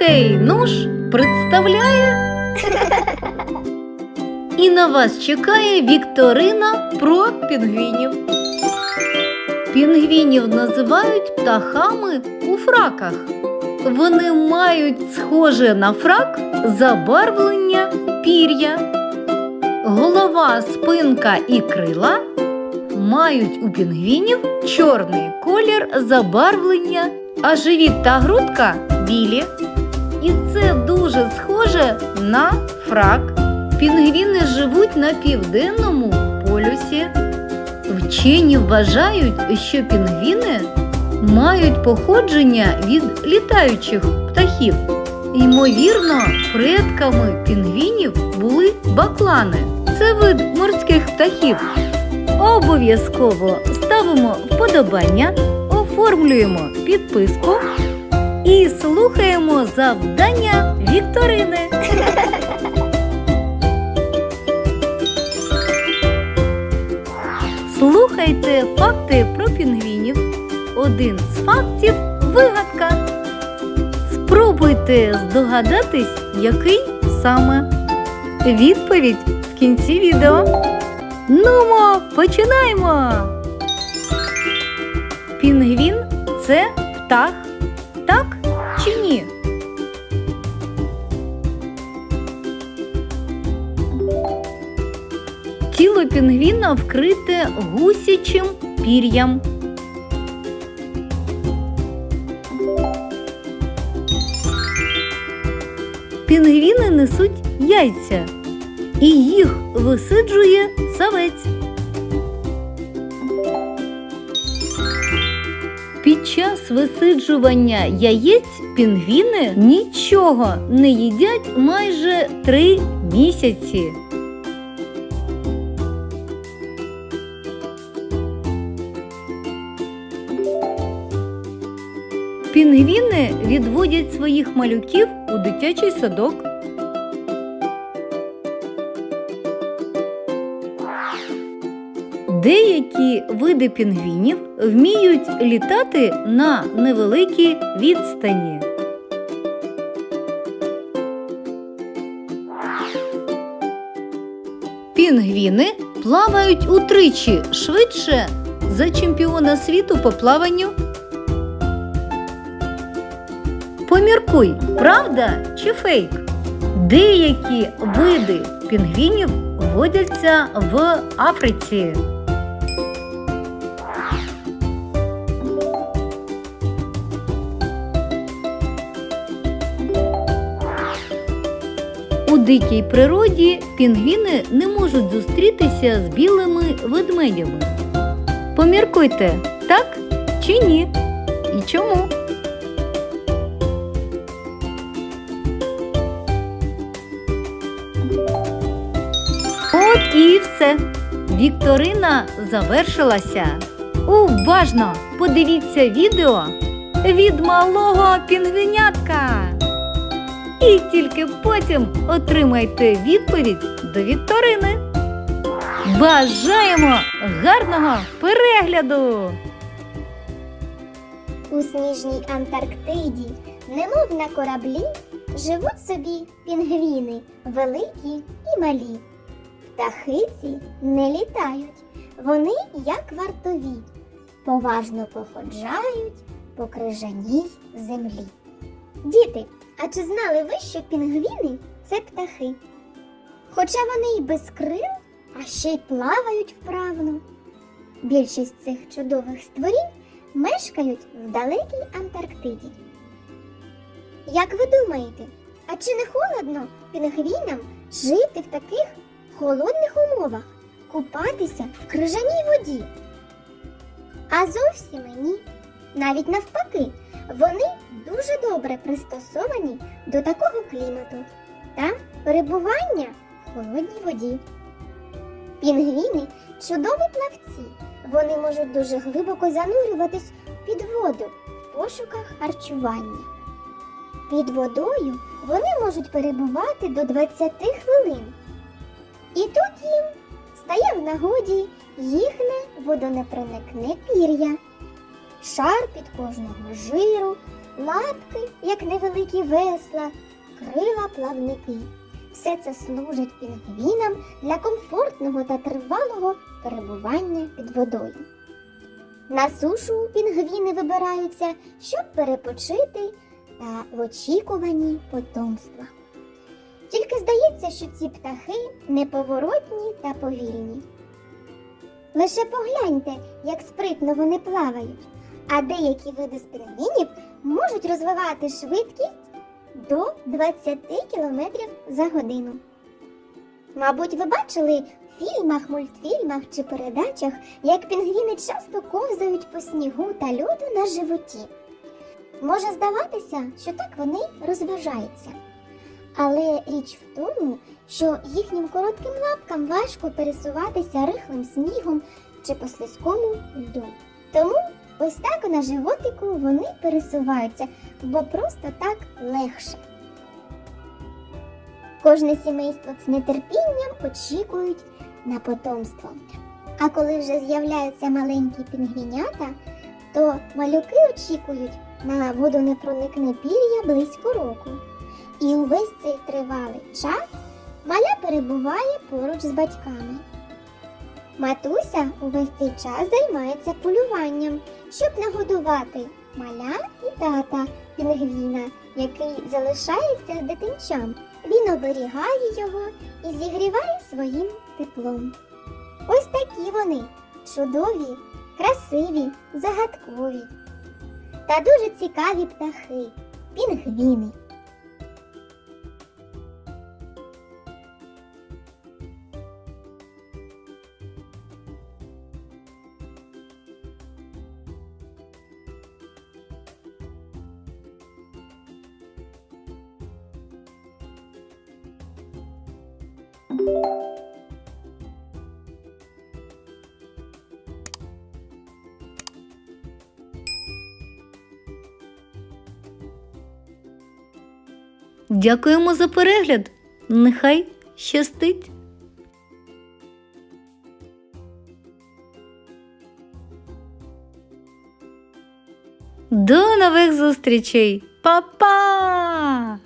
Окей, ну ж, представляє. І на вас чекає Вікторина про пінгвінів. Пінгвінів називають птахами у фраках. Вони мають схоже на фрак забарвлення пір'я. Голова, спинка і крила мають у пінгвінів чорний колір забарвлення, а живіт та грудка білі. І це дуже схоже на фрак. Пінгвіни живуть на південному полюсі. Вчені вважають, що пінгвіни мають походження від літаючих птахів. Ймовірно, предками пінгвінів були баклани. Це вид морських птахів. Обов'язково ставимо вподобання, оформлюємо підписку і слухаємо завдання Вікторини. Слухайте факти про пінгвінів. Один з фактів вигадка. Спробуйте здогадатись, який саме. Відповідь в кінці відео. Нумо, починаємо. Пінгвін це птах. Пінгвіна вкрите гусячим пір'ям. Пінгвіни несуть яйця, і їх висиджує савець. Під час висиджування яєць пінгвіни нічого не їдять майже три місяці. Пінгвіни відводять своїх малюків у дитячий садок. Деякі види пінгвінів вміють літати на невеликій відстані. Пінгвіни плавають утричі швидше за чемпіона світу по плаванню. Поміркуй, правда чи фейк? Деякі види пінгвінів водяться в Африці. У дикій природі пінгвіни не можуть зустрітися з білими ведмедями. Поміркуйте, так чи ні? І чому? І все. Вікторина завершилася. Уважно подивіться відео від малого пінгвінятка. І тільки потім отримайте відповідь до Вікторини. Бажаємо гарного перегляду! У сніжній Антарктиді, немов на кораблі, живуть собі пінгвіни, великі і малі. Птахи ці не літають, вони як вартові, поважно походжають по крижаній землі. Діти, а чи знали ви, що пінгвіни це птахи? Хоча вони й без крил, а ще й плавають вправно. Більшість цих чудових створінь мешкають в далекій Антарктиді. Як ви думаєте, а чи не холодно пінгвінам жити в таких холодних умовах, купатися в крижаній воді? А зовсім ні. Навіть навпаки, вони дуже добре пристосовані до такого клімату та перебування в холодній воді. Пінгвіни чудові плавці. Вони можуть дуже глибоко занурюватись під воду в пошуках харчування. Під водою вони можуть перебувати до 20 хвилин. І тут їм стає в нагоді їхне водонепроникне пір'я, шар під кожного жиру, лапки, як невеликі весла, крила плавники. Все це служить пінгвінам для комфортного та тривалого перебування під водою. На сушу пінгвіни вибираються, щоб перепочити та в очікуванні потомства. Тільки здається, що ці птахи неповоротні та повільні. Лише погляньте, як спритно вони плавають, а деякі види з пінгвінів можуть розвивати швидкість до 20 км за годину. Мабуть, ви бачили в фільмах, мультфільмах чи передачах, як пінгвіни часто ковзають по снігу та льоду на животі. Може здаватися, що так вони розважаються. Але річ в тому, що їхнім коротким лапкам важко пересуватися рихлим снігом чи по слизькому льду. Тому ось так на животику вони пересуваються, бо просто так легше. Кожне сімейство з нетерпінням очікують на потомство. А коли вже з'являються маленькі пінгвінята, то малюки очікують на водонепроникне пір'я близько року. І увесь цей тривалий час маля перебуває поруч з батьками. Матуся увесь цей час займається полюванням, щоб нагодувати маля і тата пінгвіна, який залишається з дитинчам. Він оберігає його і зігріває своїм теплом. Ось такі вони чудові, красиві, загадкові та дуже цікаві птахи пінгвіни. Дякуємо за перегляд. Нехай щастить! До нових зустрічей! Па-па!